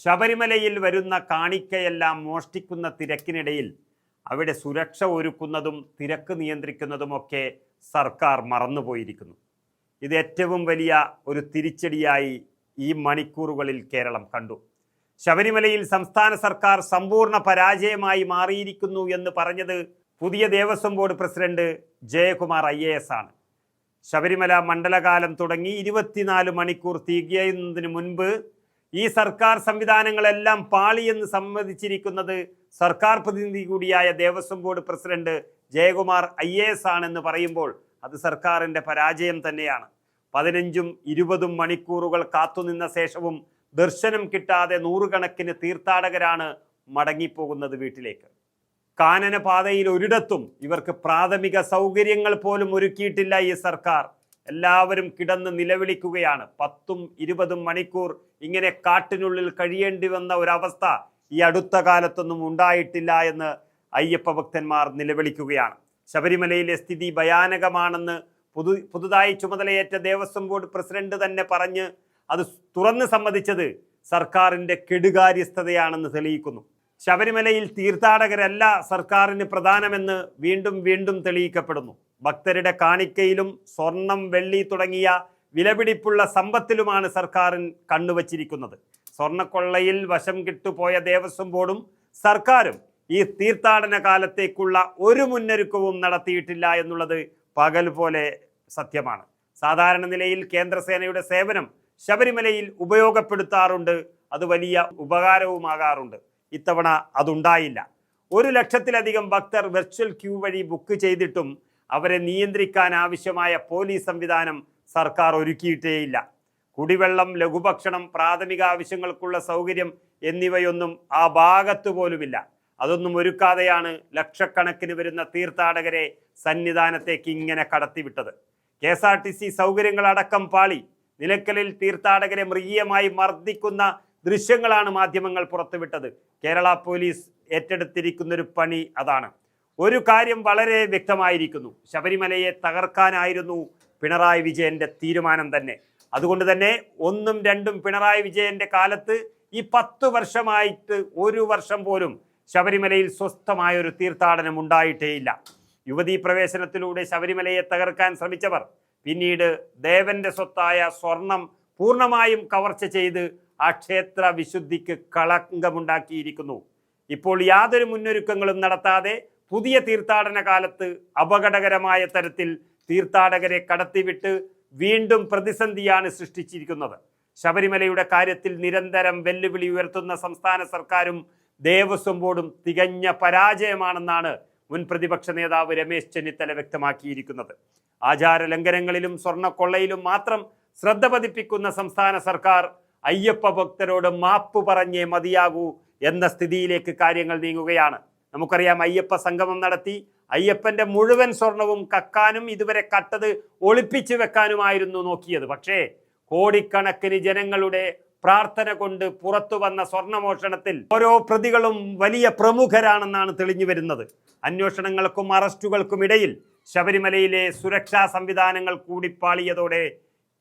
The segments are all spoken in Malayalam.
ശബരിമലയിൽ വരുന്ന കാണിക്കയെല്ലാം മോഷ്ടിക്കുന്ന തിരക്കിനിടയിൽ അവിടെ സുരക്ഷ ഒരുക്കുന്നതും തിരക്ക് നിയന്ത്രിക്കുന്നതുമൊക്കെ സർക്കാർ മറന്നുപോയിരിക്കുന്നു. ഇത് ഏറ്റവും വലിയ ഒരു തിരിച്ചടിയായി ഈ മണിക്കൂറുകളിൽ കേരളം കണ്ടു. ശബരിമലയിൽ സംസ്ഥാന സർക്കാർ സമ്പൂർണ പരാജയമായി മാറിയിരിക്കുന്നു എന്ന് പറഞ്ഞത് പുതിയ Devaswom board president Jayakumar I A S ആണ്. ശബരിമല മണ്ഡലകാലം തുടങ്ങി ഇരുപത്തിനാല് മണിക്കൂർ തികയുന്നതിന് മുൻപ് ഈ സർക്കാർ സംവിധാനങ്ങളെല്ലാം പാളിയെന്ന് സമ്മതിച്ചിരിക്കുന്നത് സർക്കാർ പ്രതിനിധി കൂടിയായ Devaswom board president Jayakumar I A S ആണെന്ന് പറയുമ്പോൾ അത് സർക്കാരിന്റെ പരാജയം തന്നെയാണ്. പതിനഞ്ചും ഇരുപതും മണിക്കൂറുകൾ കാത്തുനിന്ന ശേഷവും ദർശനം കിട്ടാതെ നൂറുകണക്കിന് തീർത്ഥാടകരാണ് മടങ്ങിപ്പോകുന്നത് വീട്ടിലേക്ക്. കാനനപാതയിൽ ഒരിടത്തും ഇവർക്ക് പ്രാഥമിക സൗകര്യങ്ങൾ പോലും ഒരുക്കിയിട്ടില്ല ഈ സർക്കാർ. എല്ലാവരും കിടന്ന് നിലവിളിക്കുകയാണ്. പത്തും ഇരുപതും മണിക്കൂർ ഇങ്ങനെ കാട്ടിനുള്ളിൽ കഴിയേണ്ടി വന്ന ഒരവസ്ഥ ഈ അടുത്ത കാലത്തൊന്നും ഉണ്ടായിട്ടില്ല എന്ന് അയ്യപ്പ ഭക്തന്മാർ നിലവിളിക്കുകയാണ്. ശബരിമലയിലെ സ്ഥിതി ഭയാനകമാണെന്ന് പുതു പുതുതായി ചുമതലയേറ്റ ദേവസ്വം ബോർഡ് പ്രസിഡന്റ് തന്നെ പറഞ്ഞ് അത് തുറന്ന് സമ്മതിച്ചത് സർക്കാരിന്റെ കെടുകാര്യസ്ഥതയാണെന്ന് തെളിയിക്കുന്നു. ശബരിമലയിൽ തീർത്ഥാടകരല്ല സർക്കാരിന് പ്രധാനമെന്ന് വീണ്ടും വീണ്ടും തെളിയിക്കപ്പെടുന്നു. ഭക്തരുടെ കാണിക്കയിലും സ്വർണം വെള്ളി തുടങ്ങിയ വിലപിടിപ്പുള്ള സമ്പത്തിലുമാണ് സർക്കാരിൻ കണ്ണുവച്ചിരിക്കുന്നത്. സ്വർണക്കൊള്ളയിൽ വശം കിട്ടുപോയ ദേവസ്വം ബോർഡും സർക്കാരും ഈ തീർത്ഥാടന കാലത്തേക്കുള്ള ഒരു മുന്നൊരുക്കവും നടത്തിയിട്ടില്ല എന്നുള്ളത് പകൽ പോലെ സത്യമാണ്. സാധാരണ നിലയിൽ കേന്ദ്രസേനയുടെ സേവനം ശബരിമലയിൽ ഉപയോഗപ്പെടുത്താറുണ്ട് അത് വലിയ ഉപകാരവുമാകാറുണ്ട്. ഇത്തവണ അതുണ്ടായില്ല. ഒരു ലക്ഷത്തിലധികം ഭക്തർ വെർച്വൽ ക്യൂ വഴി ബുക്ക് ചെയ്തിട്ടും അവരെ നിയന്ത്രിക്കാൻ ആവശ്യമായ പോലീസ് സംവിധാനം സർക്കാർ ഒരുക്കിയിട്ടേയില്ല. കുടിവെള്ളം ലഘുഭക്ഷണം പ്രാഥമിക ആവശ്യങ്ങൾക്കുള്ള സൗകര്യം എന്നിവയൊന്നും ആ ഭാഗത്ത് പോലുമില്ല. അതൊന്നും ഒരുക്കാതെയാണ് ലക്ഷക്കണക്കിന് വരുന്ന തീർത്ഥാടകരെ സന്നിധാനത്തേക്ക് ഇങ്ങനെ കടത്തിവിട്ടത്. K S R T C സൗകര്യങ്ങളടക്കം പാളി നിലയ്ക്കലിൽ തീർത്ഥാടകരെ മൃഗീയമായി മർദ്ദിക്കുന്ന ദൃശ്യങ്ങളാണ് മാധ്യമങ്ങൾ പുറത്തുവിട്ടത്. കേരള പോലീസ് ഏറ്റെടുത്തിരിക്കുന്നൊരു പണി അതാണ്. ഒരു കാര്യം വളരെ വ്യക്തമായിരിക്കുന്നു. ശബരിമലയെ തകർക്കാനായിരുന്നു പിണറായി വിജയന്റെ തീരുമാനം തന്നെ. അതുകൊണ്ട് തന്നെ ഒന്നും രണ്ടും പിണറായി വിജയന്റെ കാലത്ത് ഈ പത്ത് വർഷമായിട്ട് ഒരു വർഷം പോലും ശബരിമലയിൽ സ്വസ്ഥമായ ഒരു തീർത്ഥാടനം ഉണ്ടായിട്ടേയില്ല. യുവതീ പ്രവേശനത്തിലൂടെ ശബരിമലയെ തകർക്കാൻ ശ്രമിച്ചവർ പിന്നീട് ദേവന്റെ സ്വത്തായ സ്വർണം പൂർണമായും കവർച്ച ചെയ്ത് ആ ക്ഷേത്ര വിശുദ്ധിക്ക് കളങ്കമുണ്ടാക്കിയിരിക്കുന്നു. ഇപ്പോൾ യാതൊരു മുന്നൊരുക്കങ്ങളും നടത്താതെ പുതിയ തീർത്ഥാടന കാലത്ത് അപകടകരമായ തരത്തിൽ തീർത്ഥാടകരെ കടത്തിവിട്ട് വീണ്ടും പ്രതിസന്ധിയാണ് സൃഷ്ടിച്ചിരിക്കുന്നത്. ശബരിമലയുടെ കാര്യത്തിൽ നിരന്തരം വെല്ലുവിളി ഉയർത്തുന്ന സംസ്ഥാന സർക്കാരും ദേവസ്വം ബോർഡും തികഞ്ഞ പരാജയമാണെന്നാണ് മുൻ പ്രതിപക്ഷ നേതാവ് രമേശ് ചെന്നിത്തല വ്യക്തമാക്കിയിരിക്കുന്നത്. ആചാര ലംഘനങ്ങളിലും സ്വർണക്കൊള്ളയിലും മാത്രം ശ്രദ്ധ പതിപ്പിക്കുന്ന സംസ്ഥാന സർക്കാർ അയ്യപ്പ ഭക്തരോട് മാപ്പ് പറഞ്ഞേ മതിയാകൂ എന്ന സ്ഥിതിയിലേക്ക് കാര്യങ്ങൾ നീങ്ങുകയാണ്. നമുക്കറിയാം അയ്യപ്പ സംഗമം നടത്തി. അയ്യപ്പന്റെ മുഴുവൻ സ്വർണവും കക്കാനും ഇതുവരെ കട്ടത് ഒളിപ്പിച്ചു വെക്കാനുമായിരുന്നു നോക്കിയത്. പക്ഷേ കോടിക്കണക്കിന് ജനങ്ങളുടെ പ്രാർത്ഥന കൊണ്ട് പുറത്തു വന്ന സ്വർണമോഷണത്തിൽ ഓരോ പ്രതികളും വലിയ പ്രമുഖരാണെന്നാണ് തെളിഞ്ഞു വരുന്നത്. അന്വേഷണങ്ങൾക്കും അറസ്റ്റുകൾക്കും ഇടയിൽ ശബരിമലയിലെ സുരക്ഷാ സംവിധാനങ്ങൾ കൂടി പാളിയതോടെ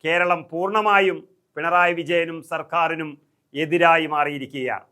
കേരളം പൂർണമായും പിണറായി വിജയനും സർക്കാരിനും എതിരായി മാറിയിരിക്കുകയാണ്.